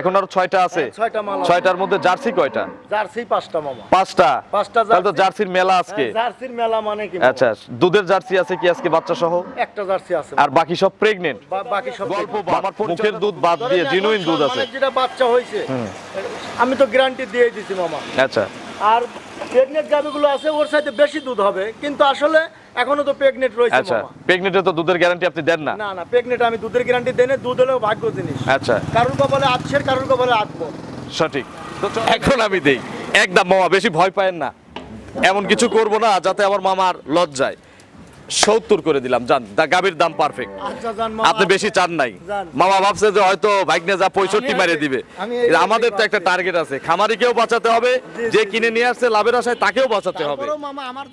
এখন আরও ছয়টা আছে। হ্যাঁ, ছয়টা মাল ছয়টার মধ্যে জার্সি কয়টা? জার্সি পাঁচটা মামা। পাঁচটা? পাঁচটা তাহলে তো জার্সির মেলা আজকে। হ্যাঁ, জার্সির মেলা মানে কি আচ্ছা দুধের জার্সি আছে কি আজকে বাচ্চা সহ একটা জার্সি আছে আর বাকি সব প্রেগন্যান্ট বাকি সব গল্প আমার মুখের দুধ বাদ দিয়ে জেনুইন দুধ আছে। যেটা বাচ্চা হয়েছে আমি তো গ্যারান্টি দিয়ে দিছি মামা। আচ্ছা। আর প্রেগনেন্ট গাভিগুলো আছে ওর সাথে বেশি দুধ হবে। কিন্তু আসলে এখনও তো প্রেগনেন্ট রয়েছে আচ্ছা প্রেগনেন্টে তো দুধের গ্যারান্টি আপনি দেন না? না না প্রেগনেন্ট আমি দুধের গ্যারান্টি দেনে দুধ হলেও ভাগ্য জিনিস। আচ্ছা। কারুর কপালে আটশের কারুর কপালে আটবো সঠিক। এখন আমি দেই। একদম মামা বেশি ভয় পায়েন না। এমন কিছু করব না যাতে আমার মামার লজ্জায়। সত্তর করে দিলাম জান দা গাবির দাম পারফেক্ট আচ্ছা আপনি বেশি চান নাই। মামা ভাবছে যে হয়তো ভাগ্নে যা পঁয়ষট্টি মারে দিবে। আমাদের তো একটা টার্গেট আছে। খামারিকেও বাঁচাতে হবে যে কিনে নিয়ে আসছে লাভের আশায় তাকেও বাঁচাতে হবে। মামা আমার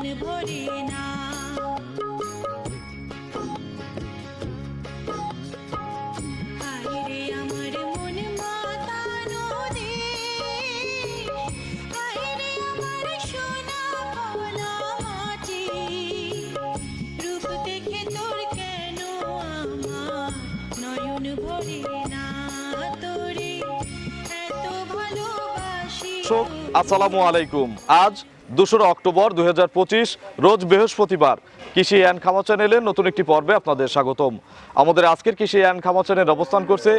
নয়ন ভরে না আসসালামু আলাইকুম। আজ দোসরা অক্টোবর দু হাজার পঁচিশ, রোজ বৃহস্পতিবার কৃষি অ্যান্ড খামা চ্যানেলের নতুন একটি পর্বে আপনাদের স্বাগতম। আমাদের আজকের কৃষি অ্যান্ড খামা চ্যানেল অবস্থান করছে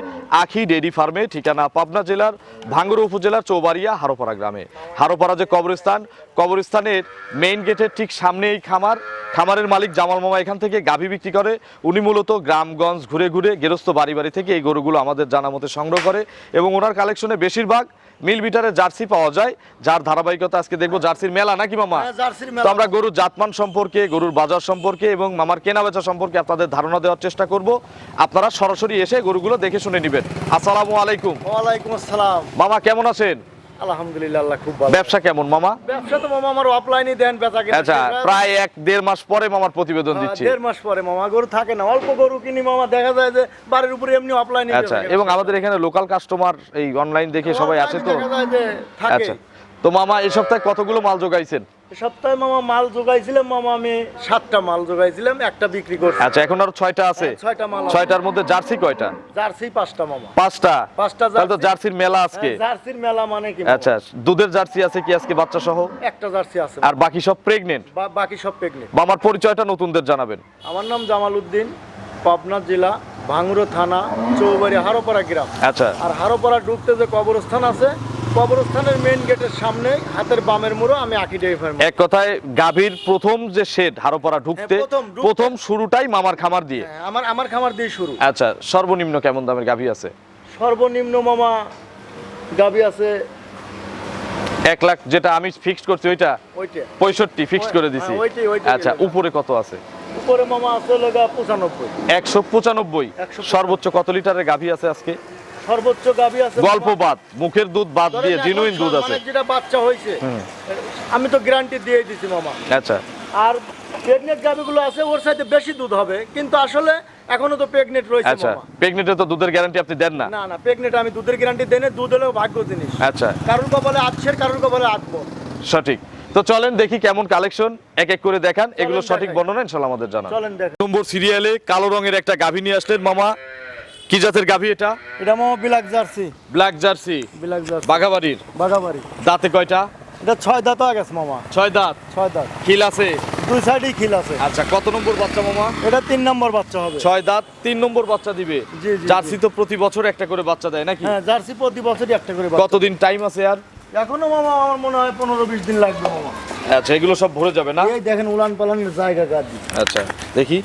আখি ডেইরি ফার্মে, ঠিকানা পাবনা জেলার ভাঙ্গুড়া উপজেলার চৌবাড়িয়া, হারোপাড়া গ্রামে। হারোপাড়া যে কবরস্থান, কবরস্থানের মেইন গেটের ঠিক সামনেই খামার। খামারের মালিক জামাল মামা এখান থেকে গাভী বিক্রি করে। উনি মূলত গ্রামগঞ্জ ঘুরে ঘুরে গেরস্ত বাড়ি বাড়ি থেকে এই গরুগুলো আমাদের জানা মতে সংগ্রহ করে এবং ওনার কালেকশনে বেশিরভাগ মিল বিটারের জার্সি পাওয়া যায়। যার ধারাবাহিকতা আজকে দেখব জার্সির মেলা নাকি মামা? হ্যাঁ, জার্সির তো আমরা গরুর জাতমান সম্পর্কে গরুর বাজার সম্পর্কে এবং মামার কেনা বেচা সম্পর্কে আপনাদের ধারণা দেওয়ার চেষ্টা করব। আপনারা সরাসরি এসে গরুগুলো দেখে শুনে নেবেন। আসসালামু আলাইকুম। ওয়ালাইকুম আসসালাম। মামা কেমন আছেন? আলহামদুলিল্লাহ আল্লাহ খুব ভালো। ব্যবসা কেমন মামা? ব্যবসা তো মামা আমার অফলাইনে দেন বেচা কিনা আচ্ছা প্রায় এক দেড় মাস পরে মামার প্রতিবেদন দিচ্ছি। দেড় মাস পরে মামা গরু থাকে না অল্প গরু কিনি মামা দেখা যায় যে বাড়ির উপরে এমনি অফলাইনে আচ্ছা এবং আমাদের এখানে লোকাল কাস্টমার এই অনলাইন দেখে সবাই আসে তো? আচ্ছা তো মামা এই সপ্তাহে কতগুলো মাল জোগাইছেন? সপ্তাহে মামা মাল জোগাইছিলাম মামা আমি সাতটা মাল জোগাইছিলাম একটা বিক্রি করছি। আচ্ছা এখন আরও ছয়টা আছে? হ্যাঁ, ছয়টা মাল ছয়টার মধ্যে জার্সি কয়টা? জার্সি পাঁচটা মামা। পাঁচটা? পাঁচটা তাহলে তো জার্সির মেলা আজকে। হ্যাঁ, জার্সির মেলা মানে কি আচ্ছা দুধের জার্সি আছে কি আজকে বাচ্চা সহ একটা জার্সি আছে। আর বাকি সব প্রেগনেন্ট বা- বাকি সব প্রেগনেন্ট মামার পরিচয়টা নতুনদের জানাবেন। আমার নাম জামাল উদ্দিন পাবনা জেলা ভাঙ্গুরো থানা চৌবাড়ি হারোপাড়া গ্রাম। আচ্ছা। আর হারোপাড়া ঢুকতে যে কবরস্থান আছে কবরস্থানের মেইন গেটের সামনে হাতের বামের মুড়ো আমি আঁকি ফার্ম এক কথায় গাভীর প্রথম যে শেড হারোপাড়া ঢুকতে হ্যাঁ, প্রথম শুরুটাই মামার খামার দিয়ে। আমার আমার খামার দিয়ে শুরু। আচ্ছা সর্বনিম্ন কেমন দামের গাভী আছে? সর্বনিম্ন মামা গাবি আছে এক লাখ যেটা আমি ফিক্সড করছি ওইটা? ওইটা। পঁয়ষট্টি ফিক্সড করে দিছি। হ্যাঁ, আচ্ছা উপরে কত আছে? উপরে মামা আছে লগা পঁচানব্বই। একশো পঁচানব্বই। 195 সর্বোচ্চ কত লিটারের গাভী আছে আজকে? সর্বোচ্চ গাবি আছে গল্প বাদ মুখের দুধ বাদ দিয়ে জেনুইন দুধ আছে। যেটা বাচ্চা হয়েছে আমি তো গ্যারান্টি দিয়ে দিছি মামা। আচ্ছা। আর প্রেগনেন্ট গাবিগুলো আছে ওর সাথে বেশি দুধ হবে কিন্তু আসলে এখনও তো প্রেগনেন্ট রয়েছে আচ্ছা প্রেগনেন্টে তো দুধের গ্যারান্টি আপনি দেন না। না না প্রেগনেন্ট আমি দুধের গ্যারান্টি দেনে দুধ হলেও ভাগ্য জিনিস। আচ্ছা। কারুর কপালে আটশের কারুর কপালে আটবো সঠিক। তো চলেন দেখি কেমন কালেকশন এক এক করে দেখান এগুলো সঠিক। বর্ণনা ইনশাল্লাহ আমাদের জানা চলেন দেখ নম্বর সিরিয়ালে কালো রঙের একটা গাভী নিয়ে আসলেন মামা। কি জাতের গাভী এটা? এটা মামা black jersey. Black jersey. Black jersey. বাঘাবাড়ির? বাগাবাড়ি দাঁতে কয়টা? এটা ছয় দাঁত হয়ে গেছে মামা। ছয় দাঁত? ছয় দাঁত। খিল আছে? দুই সাইডেই খিল আছে। আচ্ছা কত নম্বর বাচ্চা মামা? এটা তিন নম্বর বাচ্চা হবে। ছয় দাঁত তিন নম্বর বাচ্চা দিবে? জি, জি, জার্সি তো প্রতি বছর একটা করে বাচ্চা দেয় নাকি? হ্যাঁ জার্সি প্রতি বছরই একটা করে বাচ্চা। কতদিন টাইম আছে আর? এখনও মামা আমার মনে হয় পনেরো বিশ দিন লাগবে মামা। আচ্ছা এগুলো সব ভরে যাবে না? এই দেখেন উলান পালানের জায়গা গাদি আচ্ছা দেখি।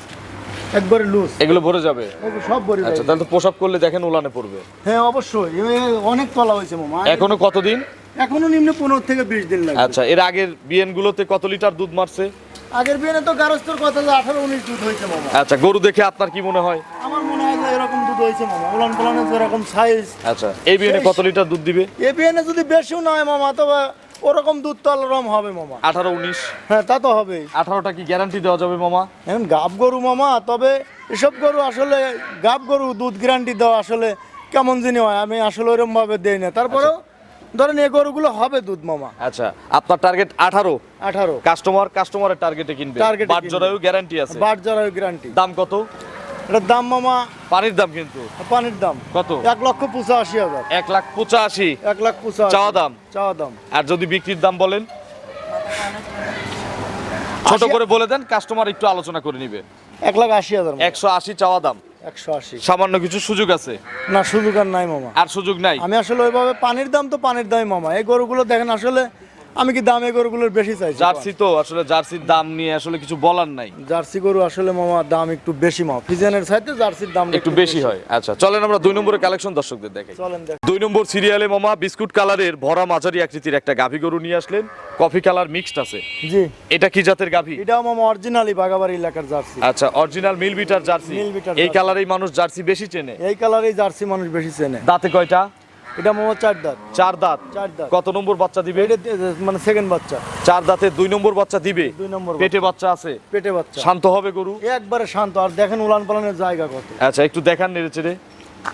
একবারে লুজ এগুলো ভরে যাবে? সব ভরে আচ্ছা তাহলে তো পোশাক করলে দেখেন উলানে পড়বে হ্যাঁ অবশ্যই। অনেক তলা হয়েছে মামা। এখনও কতদিন? এখনও নিম্নে পনেরো থেকে বিশ দিন লাগবে। আচ্ছা এর আগের বিএন গুলোতে কত লিটার দুধ মারছে? আগের বিয়ে তো গারস্থর কথা যে আঠারো উনিশ দুধ হয়েছে মামা। আচ্ছা গরু দেখে আপনার কি মনে হয়? আমার মনে হয় যে এরকম দুধ হয়েছে মামা। উলান পালানের যেরকম সাইজ আচ্ছা এই বিএনে কত লিটার দুধ দিবে? এ বিয়েনে যদি বেশিও নয় মামা তবে ওরকম দুধ তো আলারম হবে মামা। আঠারো উনিশ। হ্যাঁ তা তো হবেই। আঠারোটা কি গ্যারান্টি দেওয়া যাবে মামা? এখন গাব গরু মামা তবে এসব গরু আসলে গাব গরু দুধ গ্যারান্টি দেওয়া আসলে কেমন জিনিস হয় আমি আসলে ওরকম ভাবে দেই না। তারপরেও ধরেন এই গরুগুলো হবে দুধ মামা। আচ্ছা আপনার টার্গেট আঠারো। আঠারো। কাস্টমার কাস্টমারের টার্গেটে কিনবে। এ বাট। জোড়ায়ও গ্যারান্টি আছে। বাট জরায়ু গ্যারান্টি দাম কত? এটার দাম মামা? পানির দাম কিন্তু। পানির দাম। কত? এক লক্ষ পঁচাশি হাজার। এক লাখ পঁচাশি? এক লাখ পঁচাশি। চাওয়া দাম? চাওয়া দাম। আর যদি বিক্রির দাম বলেন? ছোট করে বলে দেন কাস্টমার একটু আলোচনা করে নিবে। এক লাখ আশি হাজার একশো আশি চাওয়া দাম। একশো আশি। সামান্য কিছু সুযোগ আছে? না সুযোগ আর নাই মামা। আর সুযোগ নাই? আমি আসলে ওইভাবে পানির দাম তো পানির দামই মামা। এই গরুগুলো দেখেন আসলে আমি কি দাম গরুগুলোর বেশি চাই জার্সি তো আসলে জার্সির দাম নিয়ে আসলে কিছু বলার নাই। জার্সি গরু আসলে মামা দাম একটু বেশি মামা। ফিজিয়ানের সাইডে জার্সির দাম একটু বেশি হয়। আচ্ছা চলেন আমরা দুই নম্বরের কালেকশন দর্শকদের দেখে চলেন দুই নম্বর সিরিয়ালে মামা বিস্কুট কালারের ভরা মাঝারি আকৃতির একটা গাভী গরু নিয়ে আসলেন। কফি কালার মিক্সড আছে। জি। এটা কি জাতের গাভী? এটাও মামা অরিজিনালি বাগাবাড়ি এলাকার জার্সি। আচ্ছা অরিজিনাল মিল বিটার জার্সি এই কালারেই মানুষ জার্সি বেশি চেনে? এই কালারেই জার্সি মানুষ বেশি চেনে। দাঁতে কয়টা? এটা মামা চার দাঁত। চার দাঁত। চার দাঁত। কত নম্বর বাচ্চা দিবে? এটা মানে সেকেন্ড বাচ্চা। চার দাঁতে দুই নম্বর বাচ্চা দিবে? দুই নম্বর পেটে বাচ্চা আছে? পেটে বাচ্চা। শান্ত হবে গরু? একবারে শান্ত। আর দেখেন উলান পালানের জায়গা কত। আচ্ছা একটু দেখান নেড়ে চেড়ে।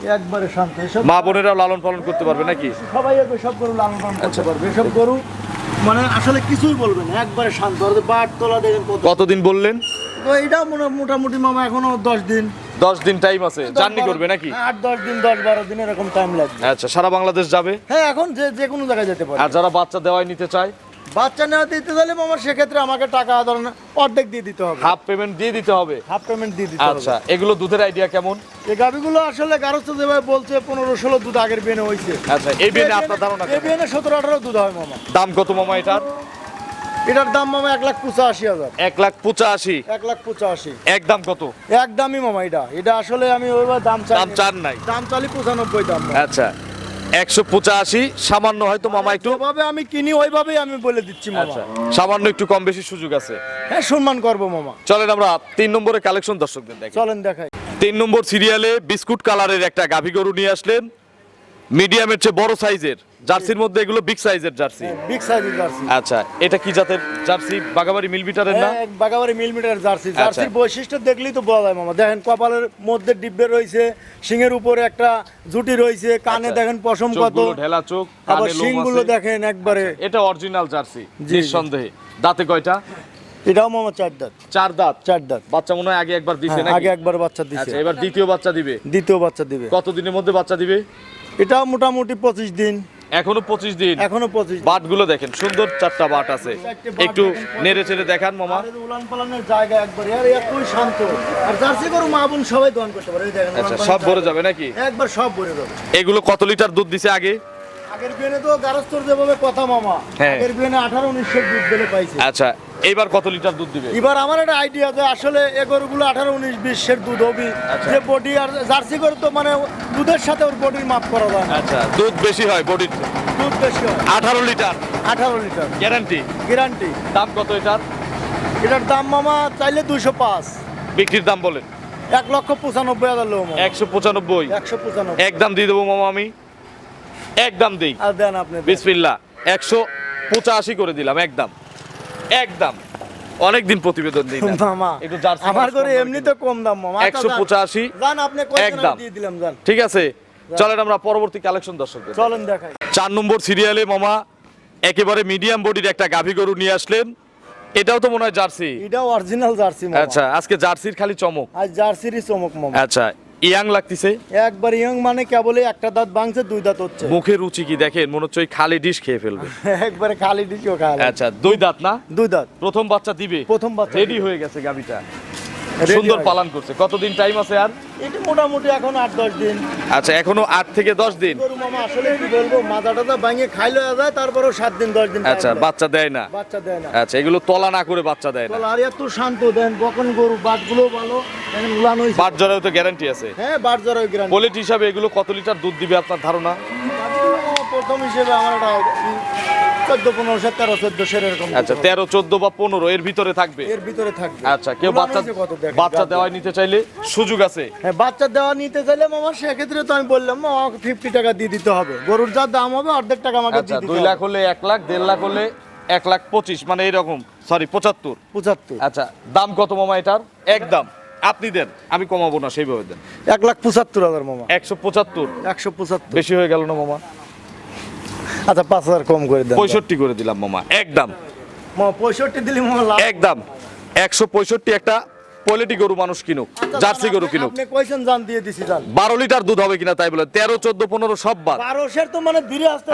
একবারে শান্ত। মা লালন পালন করতে পারবে নাকি? সবাই সব গরু লালন পালন করতে আচ্ছা। পারবে। গরু মানে আসলে কিছুই একবারে শান্ত। আর বাট তোলা দেখেন কত। কতদিন বললেন? তো এটা মোটা- মোটামুটি মামা এখনও দশ দিন। দশ দিন টাইম আছে। জার্নি করবে নাকি? হ্যাঁ, আট দশ দিন দশ বারো দিন এরকম টাইম লাগবে। আচ্ছা সারা বাংলাদেশ যাবে? হ্যাঁ এখন যে যে কোনো জায়গায় যেতে পারে আর যারা বাচ্চা দেওয়াই নিতে চায়? বাচ্চা নেওয়া দিতে সেক্ষেত্রে আমাকে টাকা ধরেন অর্ধেক দিয়ে দিতে হবে। হাফ পেমেন্ট দিয়ে দিতে হবে? হাফ পেমেন্ট দিয়ে দিতে আচ্ছা এগুলো দুধের আইডিয়া কেমন? এই গাভিগুলো আসলে গারস্থ যেভাবে বলছে পনেরো ষোলো দুধ আগের বেনে হয়েছে আচ্ছা এই বিয়ে আপনার ধারণা এই? বেনে সতেরো আঠারো দুধ হয় মামা। দাম কত মামা এটার? এটার দাম মামা এক লাখ পঁচাশি হাজার। এক লাখ পঁচাশি। এক লাখ পঁচাশি। এক দাম কত? একদমই মামা এটা। এটা আসলে আমি ওইভাবে দাম চাই দাম চান নাই। দাম চালি পঁচানব্বই দাম আচ্ছা একশো পঁচাশি সামান্য হয়তো মামা একটু যেভাবে আমি কিনি ওইভাবেই আমি বলে দিচ্ছি মামা। আচ্ছা সামান্য একটু কম বেশি সুযোগ আছে। হ্যাঁ সম্মান করব মামা। চলেন আমরা তিন নম্বরে কালেকশন দর্শকদের দেখি চলেন দেখাই। তিন নম্বর সিরিয়ালে বিস্কুট কালারের একটা গাভী গরু নিয়ে আসলেন। মিডিয়ামের চেয়ে বড় সাইজের। জার্সির মধ্যে এগুলো বিগ সাইজের জার্সি। বিগ সাইজের জার্সি। আচ্ছা এটা কি জাতের জার্সি? বাগাবাড়ি মিলবিটারের না? হ্যাঁ, বাগাবাড়ি মিলিমিটার জার্সি। আচ্ছা। জার্সির বৈশিষ্ট্য দেখলেই তো বলা যায় মামা। দেখেন কপালের মধ্যে ডিব্বে রয়েছে সিংহের উপরে একটা জুটি রয়েছে কানে আচ্ছা। দেখেন পশম কত ঢেলা চোখ আবার আছে। দেখেন একবারে। এটা অরিজিনাল জার্সি জি। নিঃসন্দেহে। দাঁতে কয়টা? এটাও মামা চার দাঁত। চার দাঁত? চার দাঁত। বাচ্চা মনে হয় আগে একবার দিছে হ্যাঁ, নাকি? আগে একবার বাচ্চা দিছে। আচ্ছা এবার দ্বিতীয় বাচ্চা দিবে? দ্বিতীয় বাচ্চা দিবে। কত দিনের মধ্যে বাচ্চা দিবে? এটাও মোটামুটি পঁচিশ দিন। এখনও পঁচিশ দিন। এখনও পঁচিশ। বাটগুলো দেখেন সুন্দর চারটা বাট আছে। একটু নেড়ে চেড়ে দেখান মামা। আর উলান পালানের জায়গা একবার আর এতই শান্ত। আর জার্সি গরু মা বোন সবাই দহন করতে পারে। আচ্ছা সব ভরে যাবে নাকি? একবার সব ভরে যাবে। এগুলো কত লিটার দুধ দিছে আগে? আগের তো গারস্তর যেভাবে কথা মামা। হ্যাঁ। আগের বিয়ে আঠারো উনিশশো দুধ বেলে পাইছে। আচ্ছা এইবার কত লিটার দুধ দিবে? এবার আমার একটা আইডিয়া যে আসলে এ গরুগুলো আঠারো উনিশ বিশের দুধ হবি। আচ্ছা। যে বডি আর জার্সি গরু তো মানে দুধের সাথে ওর বডির মাপ করা যায় না। আচ্ছা দুধ বেশি হয় বডির দুধ বেশি হয়। আঠারো লিটার? আঠারো লিটার। গ্যারান্টি গ্যারান্টি দাম কত এটার? এটার দাম মামা চাইলে দুইশো পাঁচ। বিক্রির দাম বলেন। এক লক্ষ পঁচানব্বই হাজার লো মামা একশো পঁচানব্বই? একশো পঁচানব্বই। একদম দিয়ে দেবো মামা আমি। একদম দিই। দেন আপনি বিসমিল্লা একশো পঁচাশি করে দিলাম একদম একদম অনেকদিন প্রতিবেদন দিই মামা একটু জার্সি আমার করে কম এমনি তো কম দাম মামা। আচ্ছা, একশো পঁচাশি যান আপনি একদম। দিয়ে দিলাম ঠিক আছে চলেন আমরা পরবর্তী কালেকশন দর্শক চলেন দেখাই। চার নম্বর সিরিয়ালে মামা একেবারে মিডিয়াম বডির একটা গাভী গরু নিয়ে আসলেন। এটাও তো মনে হয় জার্সি। এটা অরিজিনাল জার্সি মামা। আচ্ছা আজকে জার্সির খালি চমক। আজ জার্সিরই চমক মামা। আচ্ছা ইয়াং লাগতেছে। একবার ইয়াং মানে কেবল একটা দাঁত ভাঙছে দুই দাঁত হচ্ছে। মুখে রুচি কি দেখেন? মনে হচ্ছে ওই খালি ডিশ খেয়ে ফেলবে। একবারে খালি ডিশও খায় আচ্ছা দুই দাঁত না? দুই দাঁত। প্রথম বাচ্চা দিবে? প্রথম বাচ্চা রেডি হয়ে গেছে গাবিটা সুন্দর পালন করছে। কতদিন টাইম আছে আর? এটা মোটামুটি এখন আট দশ দিন। আচ্ছা এখনও আট থেকে দশ দিন? গরু মামা আসলে কি বলব মাথা ভাঙে খাইলে যায় তারপরেও সাত দিন দশ দিন আচ্ছা বাচ্চা দেয় না? বাচ্চা দেয় না। আচ্ছা এগুলো তলা না করে বাচ্চা দেয় না? আর এত শান্ত দেন বকন গরু বাটগুলো ভালো উলান বাট জরাও তো গ্যারান্টি আছে। হ্যাঁ বাট জরা গ্রান পোলেট হিসাবে এগুলো কত লিটার দুধ দিবে আপনার ধারণা? প্রথম হিসেবে আমার একটা চোদ্দ তেরো এরকম আচ্ছা তেরো চোদ্দ বা পনেরো এর ভিতরে থাকবে? এর ভিতরে থাকবে। আচ্ছা কেউ বাচ্চা গাছ নিতে চাইলে সুযোগ আছে। হ্যাঁ বাচ্চা দেওয়া নিতে চাইলে মামা সেক্ষেত্রে তো আমি বললাম আমাকে ফিফটি টাকা দিয়ে দিতে হবে। গরুর যা দাম হবে অর্ধেক টাকা আমাকে আচ্ছা দুই লাখ হলে এক লাখ দেড় লাখ হলে এক লাখ পঁচিশ মানে এইরকম সরি পঁচাত্তর। পঁচাত্তর। আচ্ছা দাম কত মামা এটার? একদম আপনি দেন আমি কমাবো না সেইভাবে দেন। এক লাখ পঁচাত্তর হাজার মামা। একশো পঁচাত্তর। একশো পঁচাত্তর। বেশি হয়ে গেল না মামা? আচ্ছা পাঁচ হাজার কম করে দেন। পঁয়ষট্টি করে দিলাম মামা। একদম। মামা পঁয়ষট্টি দিলে মামা একদম। একশো পঁয়ষট্টি একটা পোলেটি গরু মানুষ কিনুক জার্সি গরু কিনুক। বারো লিটার দুধ হবে কিনা তাই বলে তেরো চোদ্দ পনেরো সব বারোশের তো মানে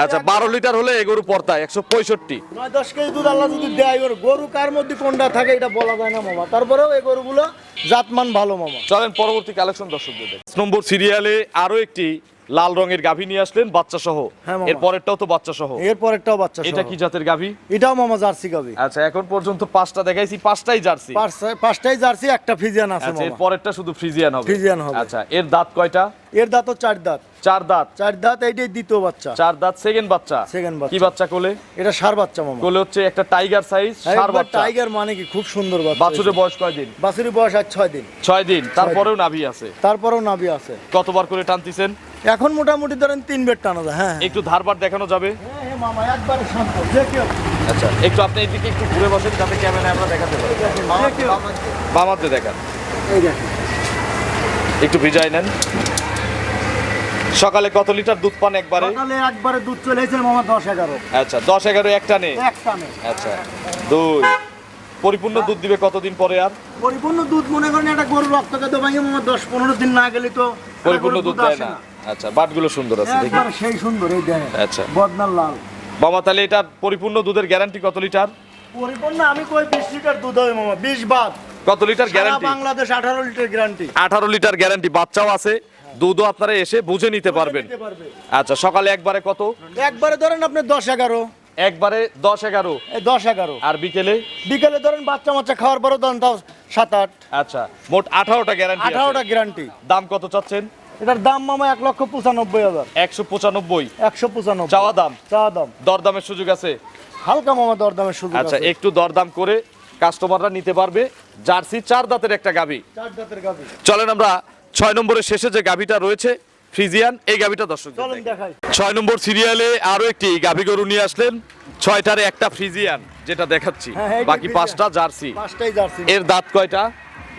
আচ্ছা বারো লিটার হলে এ গরু একশো পঁয়ষট্টি। দশ কেজি দুধ আল্লাহ যদি দেয় ওর গরু কার মধ্যে কোনটা থাকে এটা বলা যায় না মামা। তারপরেও এই গরুগুলো জাতমান ভালো মামা। চলেন পরবর্তী কালেকশন দর্শকদের নম্বর সিরিয়ালে আরও একটি লাল রঙের গাভী নিয়ে আসলেন বাচ্চা সহ হ্যাঁ, এর পরেরটাও তো বাচ্চা সহ এর পরেরটাও বাচ্চা এটা কি জাতের গাভী? এটাও মামা জার্সি গাবি আচ্ছা এখন পর্যন্ত পাঁচটা দেখাইছি পাঁচটাই জার্সি। পাঁচটাই জার্সি একটা ফিজিয়ান আছে আচ্ছা এর পরেরটা শুধু ফ্রিজিয়ান হবে। ফ্রিজিয়ান হবে। আচ্ছা এর দাঁত কয়টা? এর দাঁতও চার দাঁত। চার দাঁত। চার দাঁত এইটাই দ্বিতীয় বাচ্চা। চার দাঁত সেকেন্ড বাচ্চা? সেকেন্ড বাচ্চা। কি বাচ্চা। কোলে? এটা সার বাচ্চা মামা। কোলে হচ্ছে একটা টাইগার সাইজ সার বাচ্চা। টাইগার মানে কি? খুব সুন্দর বাচ্চা। বাছুরের বয়স কয়দিন বাছুরি বয়স আর ছয় দিন। ছয় দিন। তারপরেও নাভি আছে। তারপরেও নাবি আছে। কতবার করে টানতিছেন? এখন মোটামুটি ধরেন তিন বেড টানা যায় হ্যাঁ। একটু ধারবার দেখানো যাবে। হ্যাঁ, হ্যাঁ, আচ্ছা একটু আপনি এইদিকে একটু ঘুরে বসেন যাতে আমরা দেখাতে পারি। বামাতে দেখান একটু ভিজাই নেন। সকালে কত লিটার দুধ পান একবারে? সকালে একবারে দুধ চলে মামা দশ এগারো। আচ্ছা দশ এগারো একটা নে এক টানে। আচ্ছা দুই। পরিপূর্ণ দুধ দিবে কতদিন পরে আর? পরিপূর্ণ দুধ মনে করেন একটা গরুর রক্ত খেতে ভাঙে মামা দশ পনেরো দিন না গেলে তো পরিপূর্ণ দুধ দেয় না। আচ্ছা বাটগুলো সুন্দর আছে দেখি। সেই সুন্দর এই দেখেন আচ্ছা। বদনার লাল। বাবা তাহলে এটার পরিপূর্ণ দুধের গ্যারান্টি কত লিটার? পরিপূর্ণ আমি কই বিশ লিটার দুধ হবে মামা? বিশ বাদ। কত লিটার গ্যারান্টি বাংলাদেশ আঠারো লিটার গ্যারান্টি আঠারো লিটার গ্যারান্টি বাচ্চাও আছে দুধও আপনারা এসে বুঝে নিতে পারবেন। আচ্ছা সকালে একবারে কত? একবারে ধরেন আপনি দশ এগারো। একবারে দশ এগারো। এই দশ এগারো। আর বিকেলে? বিকেলে ধরেন বাচ্চা মাচ্চা খাওয়ার পরেও ধরেন তাও সাত আট। আচ্ছা মোট আঠারোটা গ্যারান্টি আঠারোটা গ্যারান্টি দাম কত চাচ্ছেন? এটার দাম মামা এক লক্ষ পঁচানব্বই হাজার। একশো পঁচানব্বই। একশো পঁচানব্বই। চাওয়া দাম? চাওয়া দাম। দরদামের সুযোগ আছে? হালকা মামা দরদামের সুযোগ আচ্ছা একটু দরদাম করে কাস্টমাররা নিতে পারবে। জার্সি চার দাঁতের একটা গাভী চার জাতের গাভি চলেন আমরা ছয় নম্বরের শেষে যে গাভীটা রয়েছে ফ্রিজিয়ান এই গাভীটা দর্শক ছয় নম্বর সিরিয়ালে আরও একটি গাভী গরু নিয়ে আসলেন। ছয়টারে একটা ফ্রিজিয়ান যেটা দেখাচ্ছি। হ্যাঁ, হ্যাঁ, বাকি পাঁচটা জার্সি। পাঁচটাই জার্সি। এর দাঁত কয়টা?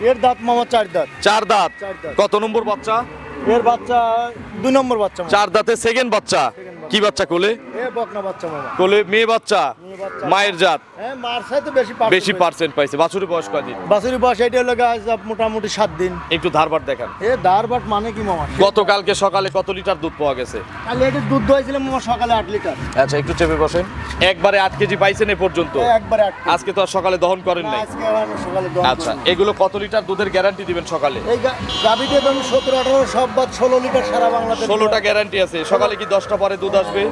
এর দাঁত মামা চার দাঁত। চার দাঁত। কত নম্বর বাচ্চা? এর বাচ্চা দুই নম্বর বাচ্চা চার দাঁতে সেকেন্ড বাচ্চা। কি বাচ্চা কোলে? এ বকনা বাচ্চা মামা। কোলে মেয়ে বাচ্চা। মায়ের জাত। হ্যাঁ বেশি পার্সেন্ট পাইছে। বাছুরের বয়স কয়দিন? বাছুরি বয়স এইটা হলো মোটামুটি সাত দিন। একটু ধারবার দেখান। এ দার বাট মানে কি মামা? গতকালকে সকালে কত লিটার দুধ পাওয়া গেছে? কালি এটা দুধ মামা সকালে আট লিটার। আচ্ছা একটু চেপে বসেন। একবারে আট কেজি পাইছেন এ পর্যন্ত। একবারে আট আজকে তো আর সকালে দহন করেন নাই। আচ্ছা এগুলো কত লিটার দুধের গ্যারান্টি দিবেন সকালে? এই ধরুন সতেরো আঠারো সব বাদ ষোলো লিটার সারা বাংলাদেশ ষোলোটা গ্যারান্টি আছে। সকালে কি দশটা পরে দুধ আসবে?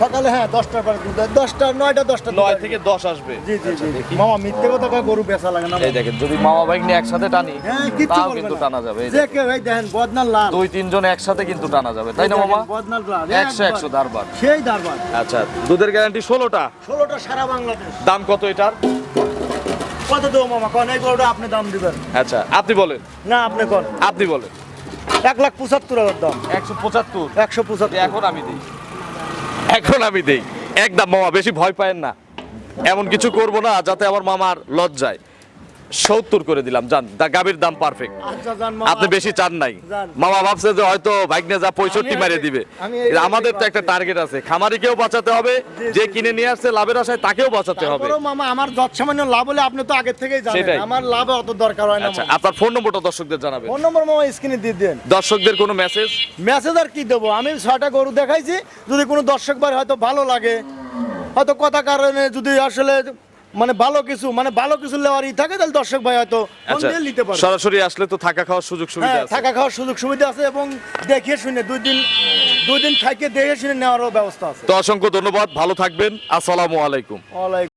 সকালে হ্যাঁ দশটার পরে দুধ দেয়। দশটা নয়টা দশটা নয় থেকে দশ আসবে। জি জি জি। মামা মিথ্যে কথা কয় গরু বেচা লাগে না এই দেখেন যদি মামা বাইক নিয়ে একসাথে টানি হ্যাঁ কিচ্ছু তাও কিন্তু টানা যাবে যে দেখেন। কেউ এই দেখেন বদনার লাল। দুই তিনজন একসাথে কিন্তু টানা যাবে তাই না মামা? বদনার লাল একশো একশো ধারবার সেই দারবার আচ্ছা দুধের গ্যারান্টি ষোলোটা? ষোলোটা সারা বাংলাদেশ। দাম কত এটার? কত দেবো মামা? কন এই গরুটা আপনি দাম দিবেন। আচ্ছা আপনি বলেন। না আপনি কন। আপনি বলেন। এক লাখ পঁচাত্তর হাজার দাম। একশো পঁচাত্তর? একশো পঁচাত্তর। এখন আমি দেই। এখন আমি দেই। একদম মামা, বেশি ভয় পায়েন না। এমন কিছু করব না যাতে আমার মামার লজ্জায়। সত্তর করে দিলাম যান দা- গাভীর দাম পারফেক্ট আচ্ছা আপনি বেশি চান নাই। মামা ভাবছে যে হয়তো ভাগ্নে যা পঁয়ষট্টি আমি মারে এই- দিবে আমাদের তো একটা টার্গেট আছে। খামারিকেও বাঁচাতে হবে যে কিনে নিয়ে আসছে লাভের আশায় তাকেও বাঁচাতে হবে। মামা আমার যত সামান্য লাভ হলে আপনি তো আগের থেকেই জানেন। আমার লাভ অত দরকার হয় না আচ্ছা আপনার ফোন নম্বরটা দর্শকদের জানাবেন। ফোন নম্বর মামা স্ক্রিনে দিয়ে দেন। দর্শকদের কোনো মেসেজ মেসেজ আর কি দেবো? আমি ছয়টা গরু দেখাইছি। যদি কোনো দর্শক ভাই হয়তো ভালো লাগে হয়তো কথা কারণে যদি আসলে মানে ভালো কিছু মানে ভালো কিছু লেওয়ার ই থাকে তাহলে দর্শক ভাই হয়তো আচ্ছা নিতে পারে সরাসরি আসলে তো থাকা খাওয়ার সুযোগ সুবিধা হ্যাঁ আছে। থাকা খাওয়ার সুযোগ সুবিধা আছে এবং দেখিয়ে শুনে দুই দিন দুই দিন থাকে দেখে শুনে নেওয়ারও ব্যবস্থা আছে। তো অসংখ্য ধন্যবাদ ভালো থাকবেন আসসালামু আলাইকুম। ওয়ালাইকুম